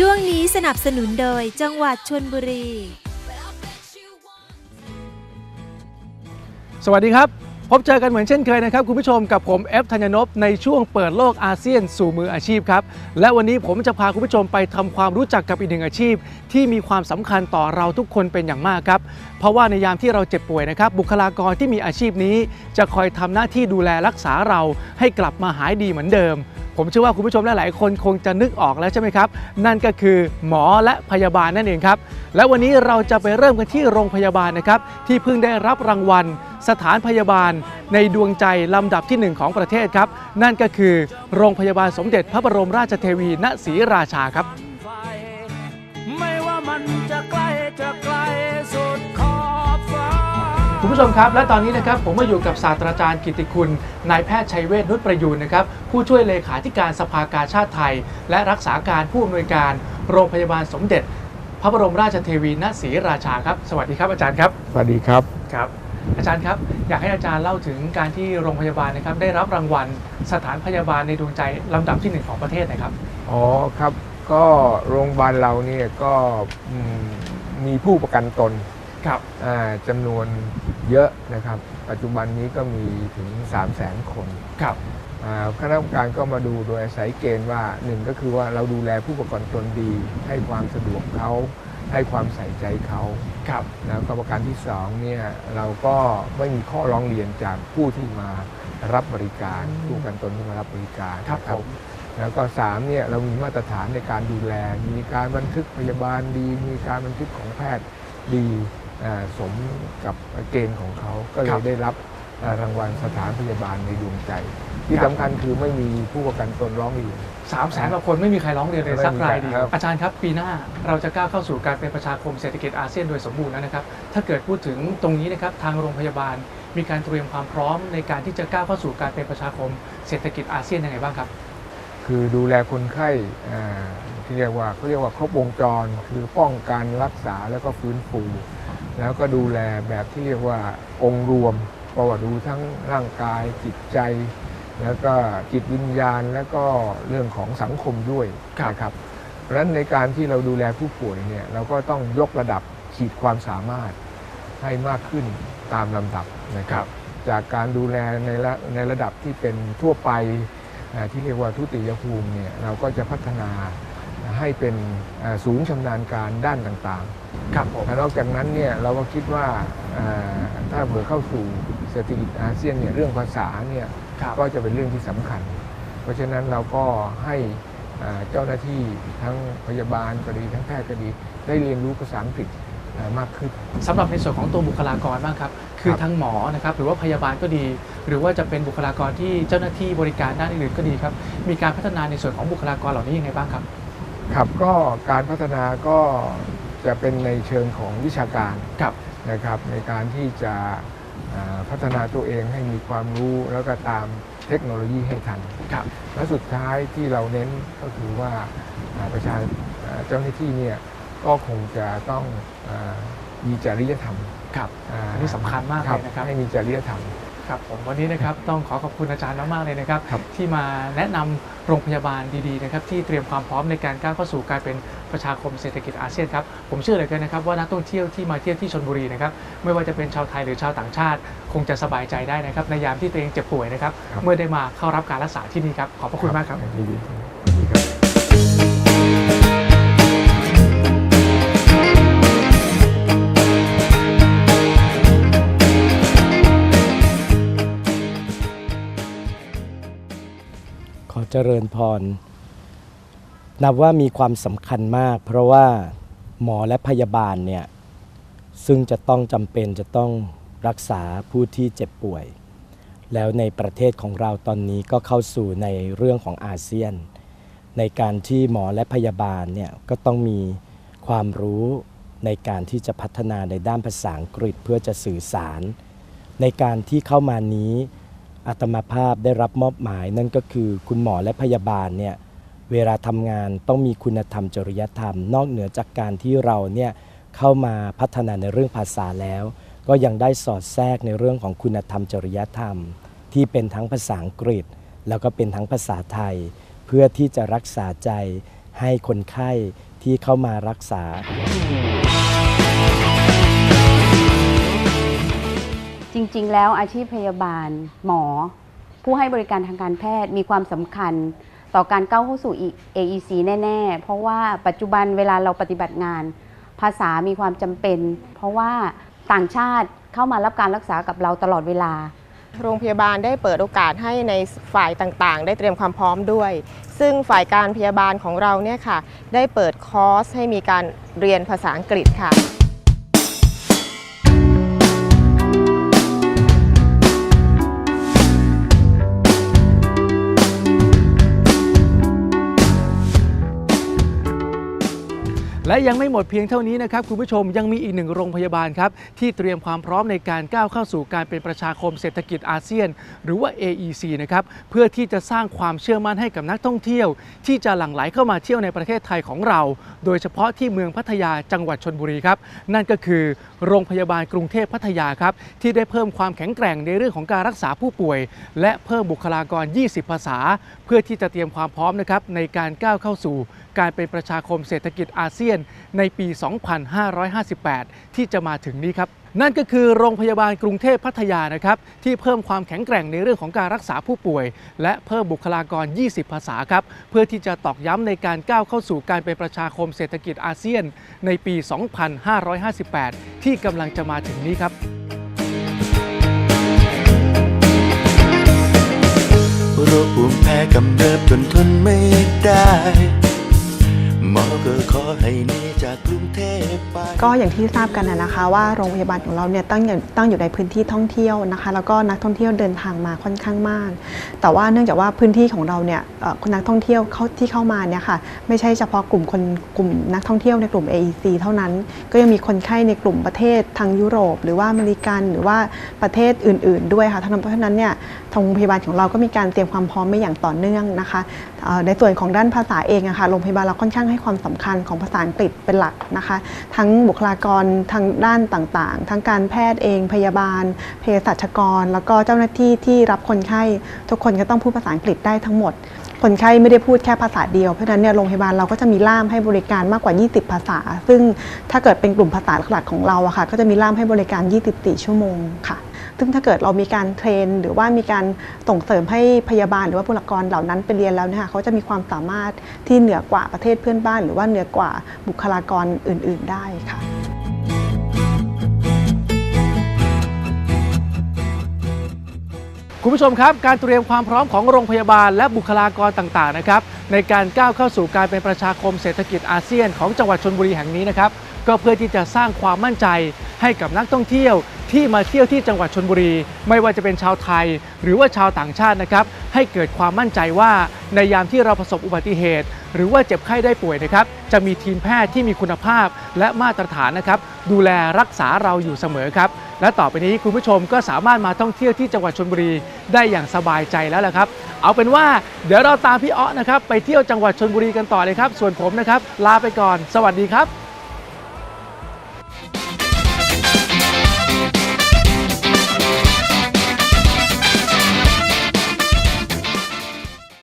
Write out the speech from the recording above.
ช่วงนี้สนับสนุนโดยจังหวัดชนบุรี สวัสดีครับ พบเจอกันเหมือนเช่นเคยนะครับ คุณผู้ชมกับผมเอฟธัญญนพในช่วงเปิดโลกอาเซียนสู่มืออาชีพครับ และวันนี้ผมจะพาคุณผู้ชมไปทำความรู้จักกับอีกหนึ่งอาชีพ ที่มีความสำคัญต่อเราทุกคนเป็นอย่างมากครับ เพราะว่าในยามที่เราเจ็บป่วยนะครับ บุคลากรที่มีอาชีพนี้ จะคอยทำหน้าที่ดูแลรักษาเราให้กลับมาหายดีเหมือนเดิม ผมเชื่อว่าคุณผู้ชมหลายๆคนคงจะนึกออกแล้วใช่ไหมครับ นั่นก็คือหมอและพยาบาลนั่นเองครับ และวันนี้เราจะไปเริ่มกันที่โรงพยาบาลนะครับ ที่เพิ่งได้รับรางวัล สถานพยาบาล ในดวงใจลำดับที่หนึ่งของประเทศครับ นั่นก็คือโรงพยาบาลสมเด็จพระบรมราชเทวีณศรีราชาครับ ไม่ว่ามันจะใกล้จะไกล คุณผู้ชมครับ และตอนนี้นะครับผมมาอยู่กับศาสตราจารย์กิติคุณนายแพทย์ชัยเวชนุชประยูนนะครับผู้ช่วยเลขาธิการสภากาชาติไทย และรักษาการผู้อำนวยการโรงพยาบาลสมเด็จ พระบรมราชเทวีณศรีราชาครับ สวัสดีครับอาจารย์ครับสวัสดีครับครับ อาจารย์ครับ อยากให้อาจารย์เล่าถึงการที่โรงพยาบาลนะครับได้รับรางวัลสถานพยาบาลในดวงใจลำดับที่หนึ่งของประเทศนะครับอ๋อครับก็โรงพยาบาลเราเนี่ยก็อืมมีผู้ประกันตน ครับอ่าจำนวนเยอะนะครับ ปัจจุบันนี้ก็มีถึง 3 0 0แสนคนครับอ่าคณะกรรมการก็มาดูโดยอาศัยเกณฑ์ว่าหนึ่งก็คือว่าเราดูแลผู้ประกันตนดี ให้ความสะดวกเขาให้ความใส่ใจเขาครับแล้วก็ประการที่สองเนี่ยเราก็ไม่มีข้อร้องเรียนจากผู้ที่มารับบริการผู้ประกันตนที่มารับบริการครับนะผมแล้วก็สามเนี่ยเรามีมาตรฐานในการดูแล มีการบันทึกพยาบาลดี มีการบันทึกของแพทย์ดีอ่า สมกับเกณฑ์ของเขาก็เลครัยบ ได้รับอ่ารางวัลสถานพยาบาลในดวงใจ ที่ครับสำคัญคือไม่มีผู้ประกันตนร้องเรียน สามแสนกว่าคนไม่มีใครร้องเรียนเลยสักรายเดียวครับอาจารย์ครับปีหน้าเราจะก้าวเข้าสู่การเป็นประชาคมเศรษฐกิจอาเซียนโดยสมบูรณ์แล้วนะครับ ถ้าเกิดพูดถึงตรงนี้นะครับทางโรงพยาบาลมีการเตรียมความพร้อมในการที่จะก้าวเข้าสู่การเป็นประชาคมเศรษฐกิจอาเซียนยังไงบ้างครับ คือดูแลคนไข้อ่าที่เรียกว่าเขาเรียกว่าครบวงจร คือป้องกันรักษาแล้วก็ฟื้นฟู แล้วก็ดูแลแบบที่เรียกว่าองค์รวมก็ว่าดูทั้งร่างกายจิตใจ แล้วก็จิตวิญญาณแล้วก็เรื่องของสังคมด้วยครับนะครับเพราะฉะนั้นในการที่เราดูแลผู้ป่วยเนี่ยเราก็ต้องยกระดับขีดความสามารถให้มากขึ้นตามลำดับนะครับ จากการดูแลในระในระดับที่เป็นทั่วไปอ่าที่เรียกว่าทุติยภูมิเนี่ยเราก็จะพัฒนา ให้เป็นอ่าศูนย์ชำนาญการด้านต่างๆ ครับผมนอกจากนั้นเนี่ยเราก็คิดว่าอ่าถ้าเผื่อเข้าสู่เศรษฐกิจอาเซียนเนี่ยเรื่องภาษาเนี่ยครับก็จะเป็นเรื่องที่สำคัญ เพราะฉะนั้นเราก็ให้อ่าเจ้าหน้าที่ทั้งพยาบาลก็ดีทั้งแพทย์ก็ดีได้เรียนรู้ภาษาอังกฤษอ่ามากขึ้นสำหรับในส่วนของตัวบุคลากรบ้างครับ คือครับทั้งหมอนะครับหรือว่าพยาบาลก็ดี หรือว่าจะเป็นบุคลากรที่เจ้าหน้าที่บริการด้านอื่นๆก็ดีครับ มีการพัฒนาในส่วนของบุคลากรเหล่านี้ยังไงบ้างครับ ครับก็การพัฒนาก็จะเป็นในเชิงของวิชาการครับ นะครับ ในการที่จะอ่าพัฒนาตัวเองให้มีความรู้แล้วก็ตามเทคโนโลยีให้ทันครับและสุดท้ายที่เราเน้นก็คือว่าอ่าประชาอ่าเจ้าหน้าที่เนี่ยก็คงจะต้องอามีจริยธรรมครับาอันนี้สำคัญมากเลยนะครับให้มีจริยธรรม ครับผมวันนี้นะครับต้องขอขอบคุณอาจารย์มากๆเลยนะครับครับที่มาแนะนำโรงพยาบาลดีๆนะครับที่เตรียมความพร้อมในการก้าวเข้าสู่การเป็นประชาคมเศรษฐกิจอาเซียนครับผมเชื่อเลยกันนะครับว่านักท่องเที่ยวที่มาเที่ยวที่ชลบุรีนะครับไม่ว่าจะเป็นชาวไทยหรือชาวต่างชาติ คงจะสบายใจได้นะครับในยามที่ตัวเองเจ็บป่วยนะครับครับเมื่อได้มาเข้ารับการรักษาที่นี่ครับขอบพระคุณมากครับยินดีสวัสดีครับ เจริญพร นับว่ามีความสำคัญมาก เพราะว่าหมอและพยาบาลเนี่ยซึ่งจะต้องจำเป็นจะต้องรักษาผู้ที่เจ็บป่วย แล้วในประเทศของเราตอนนี้ก็เข้าสู่ในเรื่องของอาเซียน ในการที่หมอและพยาบาลเนี่ยก็ต้องมีความรู้ในการที่จะพัฒนาในด้านภาษาอังกฤษเพื่อจะสื่อสาร ในการที่เข้ามานี้ อาตมาภาพได้รับมอบหมายนั่นก็คือคุณหมอและพยาบาลเนี่ยเวลาทำงานต้องมีคุณธรรมจริยธรรม นอกเหนือจากการที่เราเนี่ยเข้ามาพัฒนาในเรื่องภาษาแล้ว ก็ยังได้สอดแทรกในเรื่องของคุณธรรมจริยธรรม ที่เป็นทั้งภาษาอังกฤษ แล้วก็เป็นทั้งภาษาไทย เพื่อที่จะรักษาใจให้คนไข้ที่เข้ามารักษา จริง ๆ แล้วอาชีพพยาบาลหมอ ผู้ให้บริการทางการแพทย์มีความสำคัญต่อการก้าวเข้าสู่ AEC แน่ ๆ เพราะว่าปัจจุบันเวลาเราปฏิบัติงาน ภาษามีความจำเป็น เพราะว่าต่างชาติเข้ามารับการรักษากับเราตลอดเวลา โรงพยาบาลได้เปิดโอกาสให้ในฝ่ายต่างๆ ได้เตรียมความพร้อมด้วย ซึ่งฝ่ายการพยาบาลของเราเนี่ยค่ะ ได้เปิดคอร์สให้มีการเรียนภาษาอังกฤษค่ะ และยังไม่หมดเพียงเท่านี้นะครับคุณผู้ชมยังมีอีกหนึ่งโรงพยาบาลครับที่เตรียมความพร้อมในการก้าวเข้าสู่การเป็นประชาคมเศรษฐกิจอาเซียน หรือว่า AEC นะครับเพื่อที่จะสร้างความเชื่อมั่นให้กับนักท่องเที่ยว ที่จะหลั่งไหลเข้ามาเที่ยวในประเทศไทยของเรา โดยเฉพาะที่เมืองพัทยาจังหวัดชนบุรีครับนั่นก็คือโรงพยาบาลกรุงเทพพัทยาครับที่ได้เพิ่มความแข็งแกร่งในเรื่องของการรักษาผู้ป่วย และเพิ่มบุคลากร 20 ภาษา เพื่อที่จะเตรียมความพร้อมนะครับในการก้าวเข้าสู่ การเป็นประชาคมเศรษฐกิจอาเซียนในปี 2558 ที่จะมาถึงนี้ครับนั่นก็คือโรงพยาบาลกรุงเทพพัทยานะครับที่เพิ่มความแข็งแกร่งในเรื่องของการรักษาผู้ป่วย และเพิ่มบุคลากร 20 ภาษาครับเพื่อที่จะตอกย้ำในการก้าวเข้าสู่การเป็นประชาคมเศรษฐกิจอาเซียนในปี 2558 ที่กำลังจะมาถึงนี้ครับโรคภูมิแพ้กำเริบจนทนไม่ได้ หมอก็ขอให้หนีจากกรุงเทพไป ก็อย่างที่ทราบกันนะนะคะ ว่าโรงพยาบาลของเราเนี่ยตั้งอยู่ตั้งอยู่ในพื้นที่ท่องเที่ยวนะคะ แล้วก็นักท่องเที่ยวเดินทางมาค่อนข้างมาก แต่ว่าเนื่องจากว่าพื้นที่ของเราเนี่ยเอ่อนักท่องเที่ยวเขาที่เข้ามาเนี่ยค่ะไม่ใช่เฉพาะกลุ่มคนกลุ่มนักท่องเที่ยวในกลุ่ม AEC เท่านั้น ก็ยังมีคนไข้ในกลุ่มประเทศทางยุโรป หรือว่าอเมริกันหรือว่าประเทศอื่น ๆ ด้วยค่ะทั้งนั้นเพราะฉะนั้นเนี่ยทางโรงพยาบาลของเราก็มีการเตรียมความพร้อมไม่อย่างต่อเนื่องนะคะเอ่อในส่วนของด้านภาษาเองอะค่ะโรงพยาบาลเราค่อนข้างให้ความสำคัญของภาษาอังกฤษเป็นหลักนะคะ ทั้งบุคลากรทางด้านต่างๆ ทั้งการแพทย์เอง พยาบาลเภสัชกร แล้วก็เจ้าหน้าที่ที่รับคนไข้ ทุกคนก็ต้องพูดภาษาอังกฤษได้ทั้งหมด คนไข้ไม่ได้พูดแค่ภาษาเดียวเพราะฉะนั้นเนี่ยโรงพยาบาลเราก็จะมีล่ามให้บริการมากกว่า 20 ภาษา ซึ่งถ้าเกิดเป็นกลุ่มภาษาหลักของเราอะค่ะก็จะมีล่ามให้บริการ 24 ชั่วโมงค่ะ ซึ่งถ้าเกิดเรามีการเทรน หรือว่ามีการส่งเสริมให้พยาบาลหรือว่าบุคลากรเหล่านั้นไปเรียนแล้วเนี่ยค่ะเขาจะมีความสามารถที่เหนือกว่าประเทศเพื่อนบ้าน หรือว่าเหนือกว่าบุคลากรอื่น ๆ ได้ค่ะคุณผู้ชมครับ การเตรียมความพร้อมของโรงพยาบาลและบุคลากรต่างๆนะครับในการก้าวเข้าสู่การเป็นประชาคมเศรษฐกิจอาเซียนของจังหวัดชนบุรีแห่งนี้นะครับ ก็เพื่อที่จะสร้างความมั่นใจให้กับนักท่องเที่ยวที่มาเที่ยวที่จังหวัดชนบุรี ไม่ว่าจะเป็นชาวไทย หรือว่าชาวต่างชาตินะครับ ให้เกิดความมั่นใจว่าในยามที่เราประสบอุบัติเหตุ หรือว่าเจ็บไข้ได้ป่วยนะครับ จะมีทีมแพทย์ที่มีคุณภาพและมาตรฐานนะครับ ดูแลรักษาเราอยู่เสมอครับ และต่อไปนี้คุณผู้ชมก็สามารถมาท่องเที่ยวที่จังหวัดชนบุรีได้อย่างสบายใจแล้วละครับ เอาเป็นว่าเดี๋ยวเราตามพี่อ้อนะครับไปเที่ยวจังหวัดชนบุรีกันต่อเลยครับ ส่วนผมนะครับลาไปก่อน สวัสดีครับ